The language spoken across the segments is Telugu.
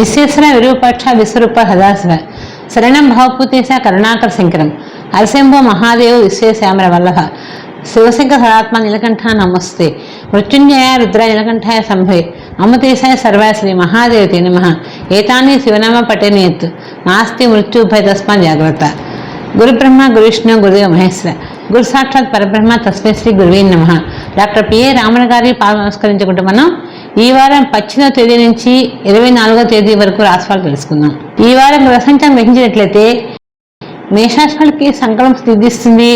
విశ్వేశ్వర విరూపాక్ష విశ్వరూప సదాశివ శరణం భవపూతేశ కరుణాకర శంకరం. అరసింభో మహాదేవ విశ్వేశ్యామర వల్లభ. శివశంకర సదాత్మ నీలకంఠ నమస్తే. మృత్యుంజయ రుద్ర నీలకంఠాయ సంభవే. అమృతేశాయ సర్వాయ శ్రీ మహాదేవతే నమ. ఏతాన్ని శివనామ పఠనేత్. నాస్తి మృత్యుభయ తస్మా జాగ్రత్త. గురుబ్రహ్మ బ్రహ్మ గురుదేవ మహేశ్వర. గురు సాక్షాత్ పరబ్రహ్మ తస్మై శ్రీ గురువే నమ. డాక్టర్ పిఏ రామణ గారి పాలు నమస్కరించుకుంటూ మనం ఈ వారం పచ్చిమ తేదీ నుంచి ఇరవై నాలుగో తేదీ వరకు రాశిఫలాలు తెలుసుకుందాం. ఈ వారం గ్రహసంచారం గ్రహించినట్లయితే మేషాశ్వాలకి సంకలం సిద్ధిస్తుంది.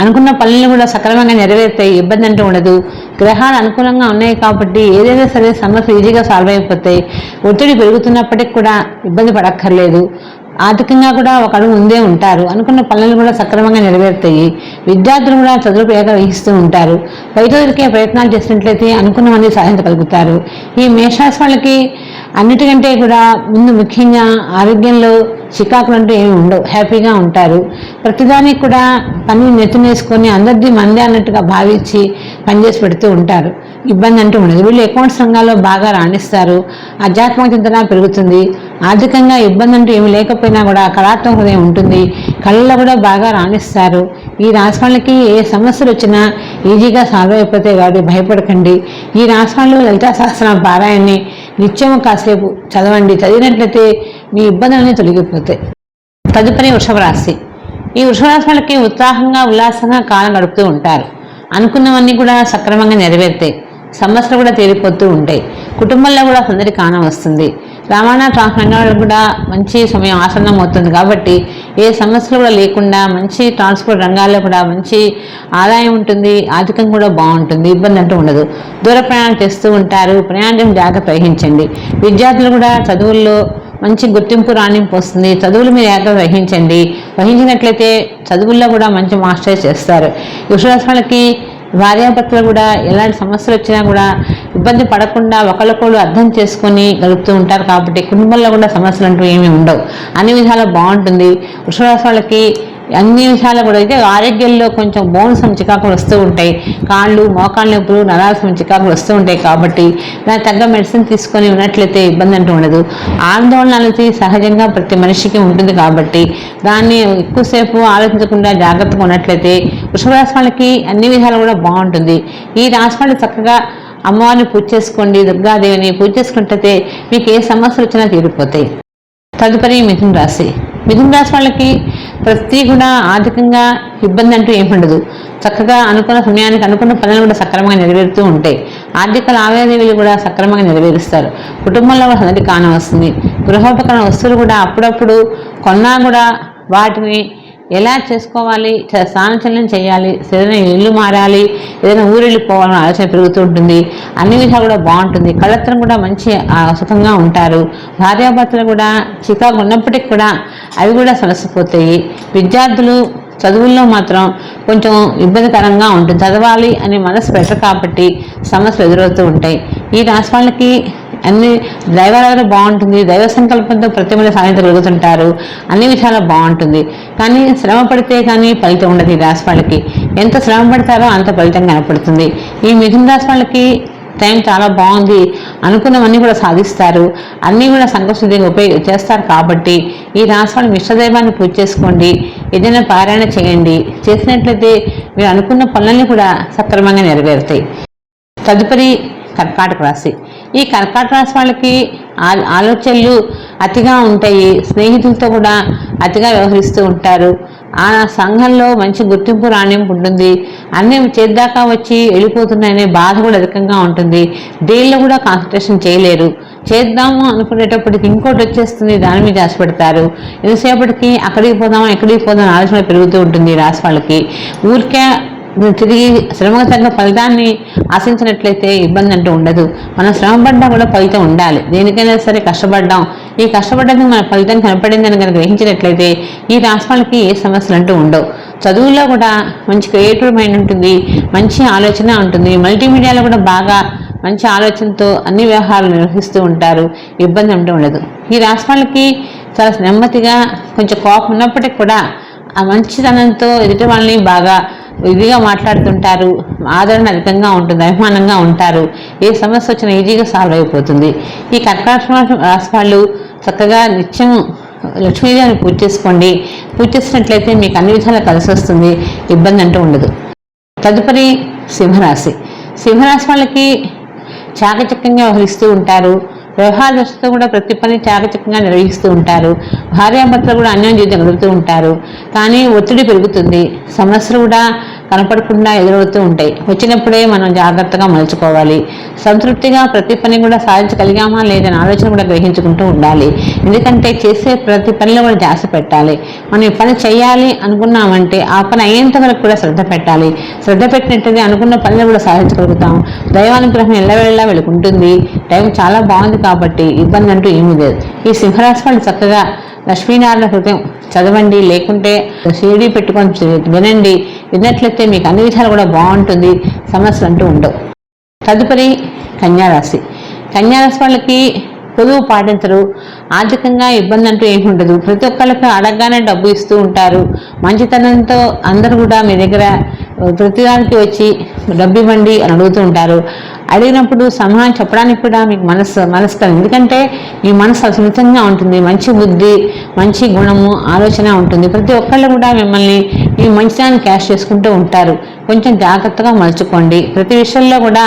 అనుకున్న పనులు కూడా సక్రమంగా నెరవేరుతాయి. ఇబ్బంది అంటూ ఉండదు. గ్రహాలు అనుకూలంగా ఉన్నాయి కాబట్టి ఏదైనా సరే సమస్యలు ఈజీగా సాల్వ్ అయిపోతాయి. ఒత్తిడి పెరుగుతున్నప్పటికి కూడా ఇబ్బంది పడక్కర్లేదు. ఆర్థికంగా కూడా ఒక అడుగు ముందే ఉంటారు. అనుకున్న పనులు కూడా సక్రమంగా నెరవేరుతాయి. విద్యార్థులు కూడా చదువు పేద వహిస్తూ ఉంటారు. బయట దొరికే ప్రయత్నాలు చేసినట్లయితే అనుకున్న సాధించగలుగుతారు ఈ మేషాస్ వాళ్ళకి అన్నిటికంటే కూడా ముందు ముఖ్యంగా ఆరోగ్యంలో చికాకులు అంటూ ఏమి ఉండవు. హ్యాపీగా ఉంటారు. ప్రతిదానికి కూడా పని నెత్తినేసుకొని అందరిది మందే అన్నట్టుగా భావించి పనిచేసి పెడుతూ ఉంటారు. ఇబ్బంది అంటూ ఉండదు. వీళ్ళు అకౌంట్స్ రంగాల్లో బాగా రాణిస్తారు. ఆధ్యాత్మిక చింతన పెరుగుతుంది. ఆర్థికంగా ఇబ్బంది అంటూ ఏమి లేకపోయినా కూడా కళాత్మక హృదయం ఉంటుంది. కళల్లో కూడా బాగా రాణిస్తారు. ఈ రాశి ఏ సమస్యలు వచ్చినా ఈజీగా సాల్వ్ అయిపోతే కాబట్టి భయపడకండి. ఈ రాశి వాళ్ళు లలితా సహస్రం పారాయణని నిత్యం కాసేపు చదవండి. చదివినట్లయితే మీ ఇబ్బందులన్నీ తొలగిపోతాయి. తదుపరి వృషభ రాశి ఈ వృషభ రాశి వాళ్ళకి ఉత్సాహంగా ఉల్లాసంగా కాలం గడుపుతూ ఉంటారు. అనుకున్నవన్నీ కూడా సక్రమంగా నెరవేరుతాయి. సమస్యలు కూడా తీరిపోతూ ఉంటాయి. కుటుంబంలో కూడా సందడి కాన వస్తుంది. రవాణా ట్రాన్స్పోర్ట్ కూడా మంచి సమయం ఆసన్నం అవుతుంది కాబట్టి ఏ సమస్యలు కూడా లేకుండా మంచి ట్రాన్స్పోర్ట్ రంగాల్లో కూడా మంచి ఆదాయం ఉంటుంది ఆర్థికం కూడా బాగుంటుంది ఇబ్బంది అంటూ ఉండదు. దూర ప్రయాణం చేస్తూ ఉంటారు. ప్రయాణం జాగ్రత్త వహించండి విద్యార్థులు కూడా చదువుల్లో మంచి గుర్తింపు రాణింపు వస్తుంది. చదువులు మీరు ఏక వహించండి వహించినట్లయితే చదువుల్లో కూడా మంచి మాస్టర్స్ చేస్తారు. విశ్వాసాలకి భార్యాభర్తలు కూడా ఎలాంటి సమస్యలు వచ్చినా కూడా ఇబ్బంది పడకుండా ఒకరికొకరు అర్థం చేసుకొని గడుపుతూ ఉంటారు కాబట్టి కుటుంబంలో కూడా సమస్యలు అంటూ ఏమీ ఉండవు. అన్ని విధాలు బాగుంటుంది. వృషభరాశి వాళ్ళకి అన్ని విషయాలు కూడా అయితే ఆరోగ్యంలో కొంచెం బోన్స్ చికాకులు వస్తూ ఉంటాయి. కాళ్ళు మోకాళ్ళ నొప్పులు నరాల్సిన చికాకులు వస్తూ ఉంటాయి కాబట్టి దానికి తగ్గ మెడిసిన్ తీసుకొని ఉన్నట్లయితే ఇబ్బంది అంటూ ఉండదు. ఆందోళన అనేది సహజంగా ప్రతి మనిషికి ఉంటుంది కాబట్టి దాన్ని ఎక్కువసేపు ఆలోచించకుండా జాగ్రత్తగా ఉన్నట్లయితే వృషభ రాశి వాళ్ళకి అన్ని విధాలు కూడా బాగుంటుంది. ఈ రాశి వాళ్ళు చక్కగా అమ్మవారిని పూజ చేసుకోండి దుర్గాదేవిని పూజ చేసుకుంటే మీకు ఏ సమస్యలు వచ్చినా తీరిపోతాయి. తదుపరి మిథున రాశి. మిథున రాశి వాళ్ళకి ప్రతి కూడా ఆర్థికంగా ఇబ్బంది అంటూ ఏముండదు చక్కగా అనుకున్న సమయానికి అనుకున్న పనులు కూడా సక్రమంగా నెరవేరుతూ ఉంటాయి. ఆర్థిక లావాదేవీలు కూడా సక్రమంగా నెరవేరుస్తారు. కుటుంబంలో కూడా సందడి కానవస్తుంది. గృహోపకరణ వస్తువులు కూడా అప్పుడప్పుడు కొన్నా కూడా వాటిని ఎలా చేసుకోవాలి? చ- చేయాలి ఏదైనా ఇల్లు మారాలి ఏదైనా ఊరు వెళ్ళిపోవాలని ఆలోచన పెరుగుతూ ఉంటుంది. అన్ని విషయాలు కూడా బాగుంటుంది. కళత్రం కూడా మంచి సుఖంగా ఉంటారు. భార్యాభర్తలు కూడా చికాకు ఉన్నప్పటికీ కూడా అవి కూడా సలసిపోతాయి విద్యార్థులు చదువుల్లో మాత్రం కొంచెం ఇబ్బందికరంగా ఉంటుంది. చదవాలి అనే మనసు పెట్టరు కాబట్టి సమస్యలు ఎదురవుతూ ఉంటాయి. ఈ రాష్ట్రాలకి వాళ్ళకి అన్ని దైవారాధన బాగుంటుంది దైవ సంకల్పంతో ప్రతిమలు సాధించగలుగుతుంటారు అన్ని విషయాలు బాగుంటుంది. కానీ శ్రమ పడితే కానీ ఫలితం ఉండదు ఈ రాశి వాళ్ళకి. ఎంత శ్రమ పడతారో అంత ఫలితం కనపడుతుంది. ఈ మిథున రాశి వాళ్ళకి టైం చాలా బాగుంది అనుకున్నవన్నీ కూడా సాధిస్తారు అన్నీ కూడా సంకల్పశుద్ధిగా ఉపయోగ చేస్తారు కాబట్టి ఈ రాశి మిశ్రదైవాన్ని పూజ చేసుకోండి ఏదైనా పారాయణ చేయండి చేసినట్లయితే మీరు అనుకున్న పనులన్నీ కూడా సక్రమంగా నెరవేరుతాయి. తదుపరి కర్కాటక రాశి. ఈ కర్కాట రాశి వాళ్ళకి ఆ- ఆలోచనలు అతిగా ఉంటాయి. స్నేహితులతో కూడా అతిగా వ్యవహరిస్తూ ఉంటారు. ఆ సంఘంలో మంచి గుర్తింపు రాణింపు ఉంటుంది. అన్నీ చేద్దాకా వచ్చి వెళ్ళిపోతున్నాయనే బాధ కూడా అధికంగా ఉంటుంది. దేనిలో కూడా కాన్సన్ట్రేషన్ చేయలేరు. చేద్దాము అనుకునేటప్పటికి ఇంకోటి వచ్చేస్తుంది దాని మీద ఆశపడతారు. ఎంతసేపటికి అక్కడికి పోదామా ఎక్కడికి పోదాం ఆలోచన పెరుగుతూ ఉంటుంది రాసి వాళ్ళకి. ఊరికే తిరిగి శ్రమకు తగిన ఫలితాన్ని ఆశించినట్లయితే ఇబ్బంది అంటూ ఉండదు. మనం శ్రమపడ్డా కూడా ఫలితం ఉండాలి. దేనికైనా సరే కష్టపడ్డాం. ఈ కష్టపడ్డానికి మన ఫలితం కనపడిందని కనుక గ్రహించినట్లయితే ఈ రాష్ట్రాలకి ఏ సమస్యలు అంటూ ఉండవు. చదువుల్లో కూడా మంచి క్రియేటివ్ మైండ్ ఉంటుంది మంచి ఆలోచన ఉంటుంది. మల్టీమీడియాలో కూడా బాగా మంచి ఆలోచనతో అన్ని వ్యవహారాలు నిర్వహిస్తూ ఉంటారు. ఇబ్బంది అంటూ ఉండదు. ఈ రాష్ట్రాలకి చాలా నెమ్మదిగా కొంచెం కోపం ఉన్నప్పటికీ కూడా ఆ మంచితనంతో ఎదుటి వాళ్ళని బాగా ఇదిగా మాట్లాడుతుంటారు ఆదరణ అధికంగా ఉంటుంది అభిమానంగా ఉంటారు. ఏ సమస్య వచ్చినా ఈజీగా సాల్వ్ అయిపోతుంది. ఈ కర్కాటక రాశి వాళ్ళు చక్కగా నిత్యం లక్ష్మీదేవిని పూజ చేసుకోండి. పూజ చేసినట్లయితే మీకు అన్ని విధాలు కలిసి వస్తుంది. ఇబ్బంది అంటూ ఉండదు. తదుపరి సింహరాశి. సింహరాశి వాళ్ళకి చాకచక్యంగా వ్యవహరిస్తూ ఉంటారు. వ్యవహార దృష్టితో కూడా ప్రతి పని చాకచక్యంగా నిర్వహిస్తూ ఉంటారు. భార్యాభర్తలు కూడా అన్యం జీవితం గడుపుతూ ఉంటారు. కానీ ఒత్తిడి పెరుగుతుంది. సమస్యలు కూడా కనపడకుండా ఎదురవుతూ ఉంటాయి. వచ్చినప్పుడే మనం జాగ్రత్తగా మలుచుకోవాలి. సంతృప్తిగా ప్రతి పని కూడా సాధించగలిగామా లేదని ఆలోచన కూడా గ్రహించుకుంటూ ఉండాలి. ఎందుకంటే చేసే ప్రతి పనిలో కూడా ధ్యాస పెట్టాలి. మనం ఈ పని చేయాలి అనుకున్నామంటే ఆ పని అయ్యేంత వరకు కూడా శ్రద్ధ పెట్టాలి. శ్రద్ధ పెట్టినట్టుగా అనుకున్న పనిని కూడా సాధించగలుగుతాం. దైవానుగ్రహం ఎల్లవేళలా వెళుకుంటుంది టైం చాలా బాగుంది కాబట్టి ఇబ్బంది అంటూ ఏమీ లేదు. ఈ సింహరాశి వాళ్ళు చక్కగా లక్ష్మీనారాయణ హృదయం చదవండి. లేకుంటే సీడీ పెట్టుకొని వినండి. విన్నట్లయితే మీకు అన్ని విధాలు కూడా బాగుంటుంది. సమస్యలు అంటూ ఉండవు. తదుపరి కన్యారాశి. కన్యారాశి వాళ్ళకి పొదువు పాటించరు. ఆర్థికంగా ఇబ్బంది అంటూ ఏమి ఉండదు. ప్రతి ఒక్కళ్ళకి అడగగానే డబ్బు ఇస్తూ ఉంటారు. మంచితనంతో అందరూ కూడా మీ దగ్గర ప్రతిదానికి వచ్చి డబ్బు ఇవ్వండి అని అడుగుతూ ఉంటారు. అడిగినప్పుడు సమాధానం చెప్పడానికి కూడా మీకు మనసు మనస్కరం ఎందుకంటే మీ మనసు సున్నితంగా ఉంటుంది. మంచి బుద్ధి మంచి గుణము ఆలోచన ఉంటుంది. ప్రతి ఒక్కళ్ళు కూడా మిమ్మల్ని మీ మంచిదాన్ని క్యాష్ చేసుకుంటూ ఉంటారు. కొంచెం జాగ్రత్తగా మలుచుకోండి. ప్రతి విషయంలో కూడా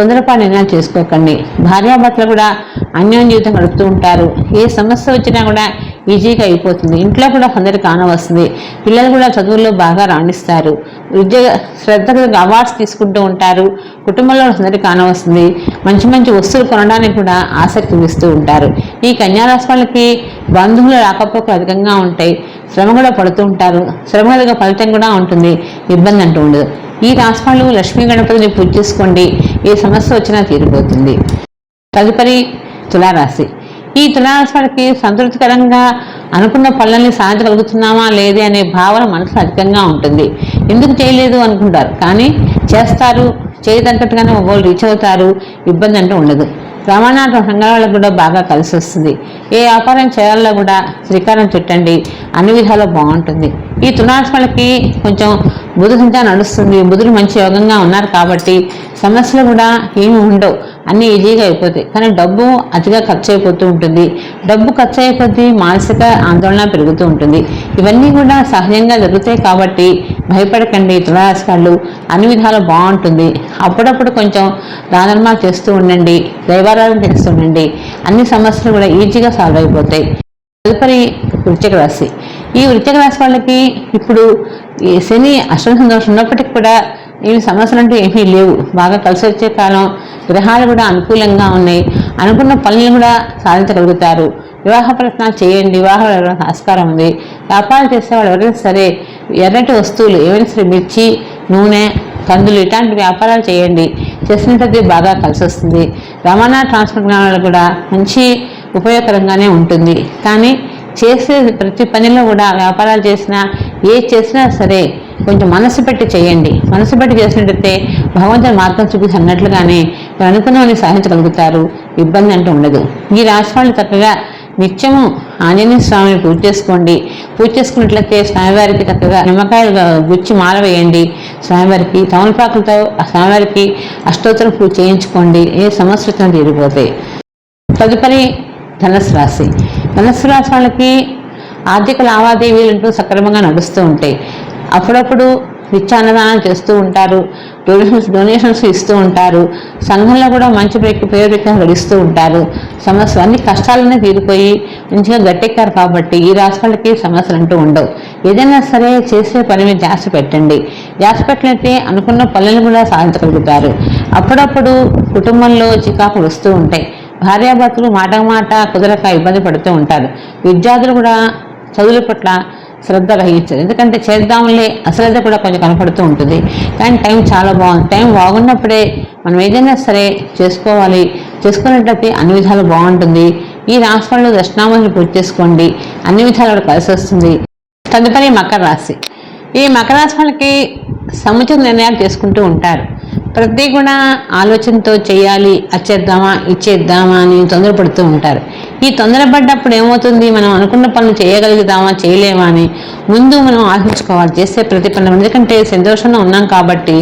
తొందరపాటు నిర్ణయాలు చేసుకోకండి భార్యాభర్తలు కూడా అన్యోన్య జీవితం గడుపుతూ ఉంటారు. ఏ సమస్య వచ్చినా కూడా ఈజీగా అయిపోతుంది. ఇంట్లో కూడా అందరికి కాన వస్తుంది పిల్లలు కూడా చదువుల్లో బాగా రాణిస్తారు. ఉద్యోగ శ్రద్ధగా అవార్డ్స్ తీసుకుంటూ ఉంటారు. కుటుంబంలో అందరికి కాన వస్తుంది మంచి మంచి వస్తువులు కొనడానికి కూడా ఆసక్తి ఇస్తూ ఉంటారు. ఈ కన్యారాశి వాళ్ళకి బంధువులు రాకపోకలు అధికంగా ఉంటాయి. శ్రమ కూడా పడుతూ ఉంటారు. శ్రమ ఫలితం కూడా ఉంటుంది. ఇబ్బంది అంటూ ఉండదు. ఈ రాశి లక్ష్మీ గణపతిని పూజ చేసుకోండి. ఏ సమస్య వచ్చినా తీరిపోతుంది. తదుపరి తులారాశి. ఈ తులారాశి వారికి సంతృప్తికరంగా అనుకున్న పనులని సాధించగలుగుతున్నామా లేదే అనే భావన మనసు అధికంగా ఉంటుంది. ఎందుకు చేయలేదు అనుకుంటారు. కానీ చేస్తారు. చేయదగ్గట్టుగానే ఒకళ్ళు రీచ్ అవుతారు. ఇబ్బంది అంటూ ఉండదు. రవాణాట సంఘాలకు కూడా బాగా కలిసి వస్తుంది. ఏ వ్యాపారం చేయాలో కూడా శ్రీకారం చుట్టండి. అన్ని విధాలు బాగుంటుంది. ఈ తులారాశి కొంచెం బుధ నడుస్తుంది. బుధుడు మంచి యోగంగా ఉన్నారు కాబట్టి సమస్యలు కూడా ఏమి ఉండవు. అన్నీ ఈజీగా అయిపోతాయి. కానీ డబ్బు అతిగా ఖర్చు అయిపోతూ ఉంటుంది. డబ్బు ఖర్చు అయిపోతే మానసిక ఆందోళన పెరుగుతూ ఉంటుంది. ఇవన్నీ కూడా సహజంగా జరుగుతాయి కాబట్టి భయపడకండి తులారాశి వాళ్ళు అన్ని విధాలు బాగుంటుంది. అప్పుడప్పుడు కొంచెం దానర్మాలు చేస్తూ ఉండండి. దైవారాధన చేస్తూ ఉండండి. అన్ని సమస్యలు కూడా ఈజీగా సాల్వ్ అయిపోతాయి. తదుపరి వృత్తిక రాశి. ఈ వృత్తిక రాశి వాళ్ళకి ఇప్పుడు శని అష్టమ సంతోషం ఉన్నప్పటికీ కూడా ఈ సమస్యలు అంటూ ఏమీ లేవు. బాగా కలిసి వచ్చే కాలం గ్రహాలు కూడా అనుకూలంగా ఉన్నాయి. అనుకున్న పనులు కూడా సాధించగలుగుతారు. వివాహ ప్రయత్నాలు చేయండి. వివాహ ఆస్కారం ఉంది. వ్యాపారం చేసే వాళ్ళు ఎవరైనా సరే ఎర్రటి వస్తువులు ఏమైనా సరే మిర్చి నూనె కందులు ఇట్లాంటి వ్యాపారాలు చేయండి. చేసినట్టు బాగా కలిసి వస్తుంది. రవాణా ట్రాన్స్పోర్ట్ జ్ఞానాలు కూడా మంచి ఉపయోగకరంగానే ఉంటుంది. కానీ చేసే ప్రతి పనిలో కూడా వ్యాపారాలు చేసినా ఏ చేసినా సరే కొంచెం మనసు పెట్టి చేయండి. మనసు పెట్టి చేసినట్టయితే భగవంతుని మార్గం చూపించి అన్నట్లుగానే మీరు అనుకున్నవని సాధించగలుగుతారు. ఇబ్బంది అంటూ ఉండదు. ఈ రాశి వాళ్ళు చక్కగా నిత్యము ఆంజనేయ స్వామిని పూజ చేసుకోండి. పూజ చేసుకున్నట్లయితే స్వామివారికి చక్కగా నిమ్మకాయలు గుచ్చి మాల వేయండి. స్వామివారికి తమలపాకులతో ఆ స్వామివారికి అష్టోత్తరం పూజ చేయించుకోండి. ఏ సమస్య తీరిపోతాయి తదుపరి ధనస్సు రాశి. ధనస్సు రాశి వాళ్ళకి ఆర్థిక లావాదేవీలు అంటూ సక్రమంగా నడుస్తూ ఉంటాయి. అప్పుడప్పుడు నిత్యాన్నదానం చేస్తూ ఉంటారు డొనేషన్స్ డొనేషన్స్ ఇస్తూ ఉంటారు సంఘంలో కూడా మంచి పేరు పేరు గడిస్తూ ఉంటారు. సమస్యలు అన్ని కష్టాలన్నీ తీరిపోయి మంచిగా గట్టెక్కారు కాబట్టి ఈ రాశి వాళ్ళకి సమస్యలు అంటూ ఉండవు. ఏదైనా సరే చేసే పని మీద ధ్యాస పెట్టండి. ధ్యాస పెట్టినట్టే అనుకున్న పనులను కూడా సాధించగలుగుతారు. అప్పుడప్పుడు కుటుంబంలో చికాకులు వస్తూ ఉంటాయి. భార్యాభర్తలు మాట మాట కుదరక ఇబ్బంది పడుతూ ఉంటారు. విద్యార్థులు కూడా చదువుల పట్ల శ్రద్ధ వహించదు. ఎందుకంటే చేద్దాంలే అశ్రద్ధ కూడా కొంచెం కనపడుతూ ఉంటుంది. కానీ టైం చాలా బాగుంది టైం బాగున్నప్పుడే మనం ఏదైనా సరే చేసుకోవాలి. చేసుకునేటప్పుడు అన్ని విధాలు బాగుంటుంది. ఈ రాష్ట్రంలో దర్శనామాలను పూర్తి చేసుకోండి. అన్ని విధాలు కలిసి వస్తుంది. తదుపరి మకర రాశి. ఈ మకర రాశి వాళ్ళకి సముచిత నిర్ణయాలు చేసుకుంటూ ఉంటారు. ప్రతి కూడా ఆలోచనతో చేయాలి. అచ్చేద్దామా ఇచ్చేద్దామా అని తొందరపడుతూ ఉంటారు. ఈ తొందరపడ్డప్పుడు ఏమవుతుంది? మనం అనుకున్న పనులు చేయగలుగుతామా? చేయలేమా అని ముందు మనం ఆశించుకోవాలి చేసే ప్రతి పనులు. ఎందుకంటే సంతోషంగా ఉన్నాం కాబట్టి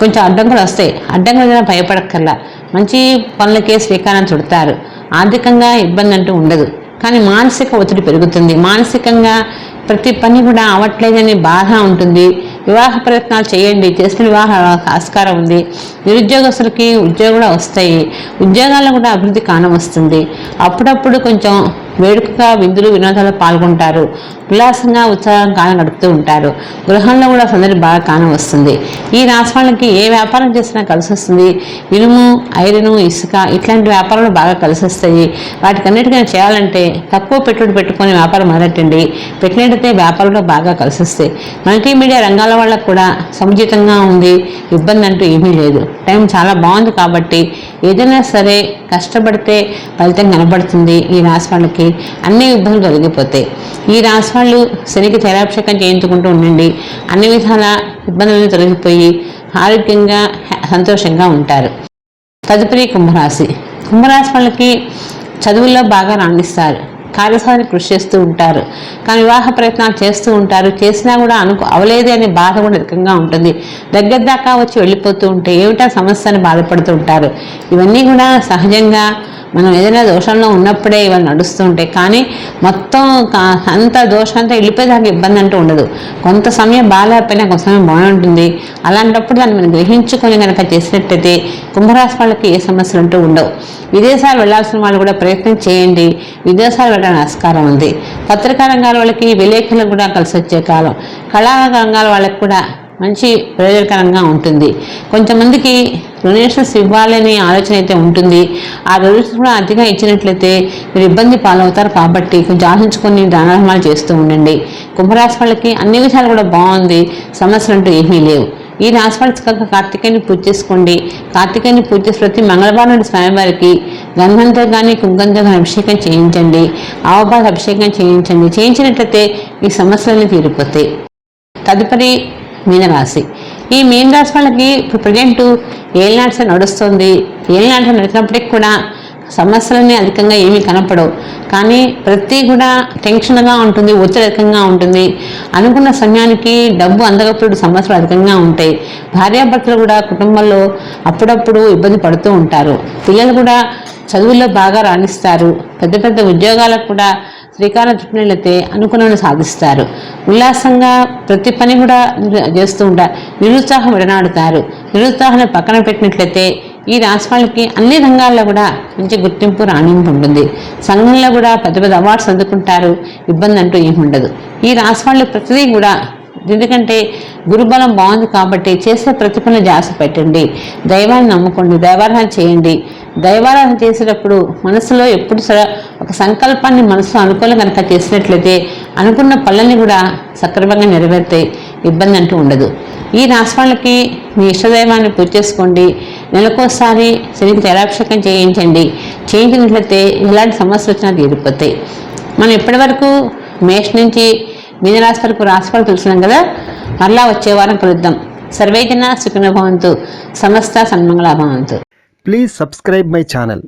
కొంచెం అడ్డంకులు వస్తాయి. అడ్డంకులు ఏదైనా భయపడక్కర్లా. మంచి పనులకే శ్రీకారం చుడతారు. ఆర్థికంగా ఇబ్బంది అంటూ ఉండదు. కానీ మానసిక ఒత్తిడి పెరుగుతుంది. మానసికంగా ప్రతి పని కూడా అవట్లేదని బాధ ఉంటుంది. వివాహ ప్రయత్నాలు చేయండి. చేసిన వివాహ ఆస్కారం ఉంది. నిరుద్యోగస్తులకి ఉద్యోగం కూడా వస్తాయి. ఉద్యోగాల్లో కూడా అభివృద్ధి కానవస్తుంది. అప్పుడప్పుడు కొంచెం వేడుకగా విందులు వినోదాలు పాల్గొంటారు. ఉల్లాసంగా ఉత్సాహం కాలం గడుపుతూ ఉంటారు. గృహంలో కూడా సందడి బాగా కానవస్తుంది ఈ రాశి వాళ్ళకి ఏ వ్యాపారం చేసినా కలిసి వస్తుంది. ఇనుము ఐరను ఇసుక ఇట్లాంటి వ్యాపారాలు బాగా కలిసి వస్తాయి. వాటికన్నిటికైనా చేయాలంటే తక్కువ పెట్టుబడి పెట్టుకొని వ్యాపారం మొదలెట్టండి. పెట్టినట్టయితే వ్యాపారంలో బాగా కలిసి వస్తాయి. మల్టీమీడియా రంగాల వాళ్ళకు కూడా సముచితంగా ఉంది. ఇబ్బంది అంటూ ఏమీ లేదు. టైం చాలా బాగుంది కాబట్టి ఏదైనా సరే కష్టపడితే ఫలితం కనబడుతుంది ఈ రాశి వాళ్ళకి అన్ని ఇబ్బందులు తొలగిపోతాయి ఈ రాశి వాళ్ళు శనికి తైలాభిషేకం చేయించుకుంటూ ఉండండి. అన్ని విధాల ఇబ్బందులను తొలగిపోయి ఆరోగ్యంగా సంతోషంగా ఉంటారు. తదుపరి కుంభరాశి. కుంభరాశి వాళ్ళకి చదువుల్లో బాగా రాణిస్తారు. కార్యసాధన కృషి చేస్తూ ఉంటారు. కానీ వివాహ ప్రయత్నాలు చేస్తూ ఉంటారు. చేసినా కూడా అనుకో అవలేదు అనే బాధ కూడా అధికంగా ఉంటుంది. దగ్గర దాకా వచ్చి వెళ్ళిపోతూ ఉంటే ఏమిటా సమస్య అని బాధపడుతూ ఉంటారు. ఇవన్నీ కూడా సహజంగా మనం ఏదైనా దోషంలో ఉన్నప్పుడే ఇవన్నీ నడుస్తూ కానీ మొత్తం కా- అంత దోషం అంతా వెళ్ళిపోయేదాకా ఇబ్బంది అంటూ ఉండదు. కొంత సమయం బాగాలేకపోయినా కొంత సమయం బాగుంటుంది అలాంటప్పుడు దాన్ని మనం గ్రహించుకొని కనుక చేసినట్టయితే కుంభరాశి వాళ్ళకి ఏ సమస్యలు అంటూ ఉండవు. విదేశాలు వెళ్ళాల్సిన వాళ్ళు కూడా ప్రయత్నం చేయండి. విదేశాలు వెళ్ళడానికి ఆస్కారం ఉంది. పత్రికా రంగాల వాళ్ళకి విలేకరులకు కూడా కలిసి వచ్చే కాలం. కళా రంగాల వాళ్ళకి కూడా మంచి ప్రయోజనకరంగా ఉంటుంది. కొంతమందికి డొనేషన్స్ ఇవ్వాలనే ఆలోచన అయితే ఉంటుంది. ఆ డొనేషన్స్ కూడా అతిగా ఇచ్చినట్లయితే మీరు ఇబ్బంది పాలవుతారు కాబట్టి కొంచెం ఆలోచించుకొని దానాహమాలు చేస్తూ ఉండండి. కుంభరాశి వాళ్ళకి అన్ని విషయాలు కూడా బాగుంది. సమస్యలు అంటూ ఏమీ లేవు. ఈ రాశి కనుక చక్కగా పూజ చేసుకోండి. కార్తికేయుని పూజ చేసి ప్రతి మంగళవారం నుండి స్వామివారికి గంధంతో కానీ కుంగంతో కానీ అభిషేకం చేయించండి. ఆవపాద అభిషేకం చేయించండి. చేయించినట్లయితే ఈ సమస్యలన్నీ తీరిపోతాయి. తదుపరి మీనరాశి. ఈ మీనరాశి వాళ్ళకి ఇప్పుడు ప్రజెంట్ ఏలినాటి నడుస్తుంది. ఏలినాటి నడిచినప్పటికి కూడా సమస్యలన్నీ అధికంగా ఏమీ కనపడవు. కానీ ప్రతి కూడా టెన్షన్గా ఉంటుంది ఒత్తిడి అధికంగా ఉంటుంది. అనుకున్న సమయానికి డబ్బు అందగప్పుడు సమస్యలు అధికంగా ఉంటాయి. భార్యాభర్తలు కూడా కుటుంబంలో అప్పుడప్పుడు ఇబ్బంది పడుతూ ఉంటారు. పిల్లలు కూడా చదువుల్లో బాగా రాణిస్తారు. పెద్ద పెద్ద ఉద్యోగాలకు కూడా శ్రీకారం చుట్టినట్లయితే అనుకున్నది సాధిస్తారు. ఉల్లాసంగా ప్రతి పని కూడా చేస్తూ ఉంటారు. నిరుత్సాహం విడనాడుతారు. నిరుత్సాహాన్ని పక్కన పెట్టినట్లయితే ఈ రాశి వాళ్ళకి అన్ని రంగాల్లో కూడా మంచి గుర్తింపు రాణింపు ఉంటుంది. సంఘంలో కూడా పెద్ద పెద్ద అవార్డ్స్ అందుకుంటారు. ఇబ్బంది అంటూ ఏమి ఉండదు ఈ రాశి వాళ్ళు ప్రతిదీ కూడా ఎందుకంటే గురుబలం బాగుంది కాబట్టి చేసే ప్రతి పని జాస పెట్టండి. దైవాన్ని నమ్ముకోండి దైవారాధన చేయండి. దైవారాధన చేసేటప్పుడు మనసులో ఎప్పుడు స- ఒక సంకల్పాన్ని మనసులో అనుకూలం కనుక చేసినట్లయితే అనుకున్న పనులన్నీ కూడా సక్రమంగా నెరవేరుతాయి ఇబ్బంది అంటూ ఉండదు. ఈ రాశి మీ ఇష్టదైవాన్ని పూజ చేసుకోండి. నెలకోసారి శనికి తైలాభిషేకం చేయించండి. చేయించినట్లయితే ఎలాంటి సమస్యలు వచ్చినా తీరిపోతాయి. మనం ఇప్పటివరకు మేష నుంచి మీనరాశి వరకు రాశి వాళ్ళు తెలుసున్నాం కదా? మరలా వచ్చే వారం కలుద్దాం సర్వేజన సుఖిన భవంతు. సమస్త సన్మంగళ భవంతు ప్లీజ్ సబ్స్క్రైబ్ my channel.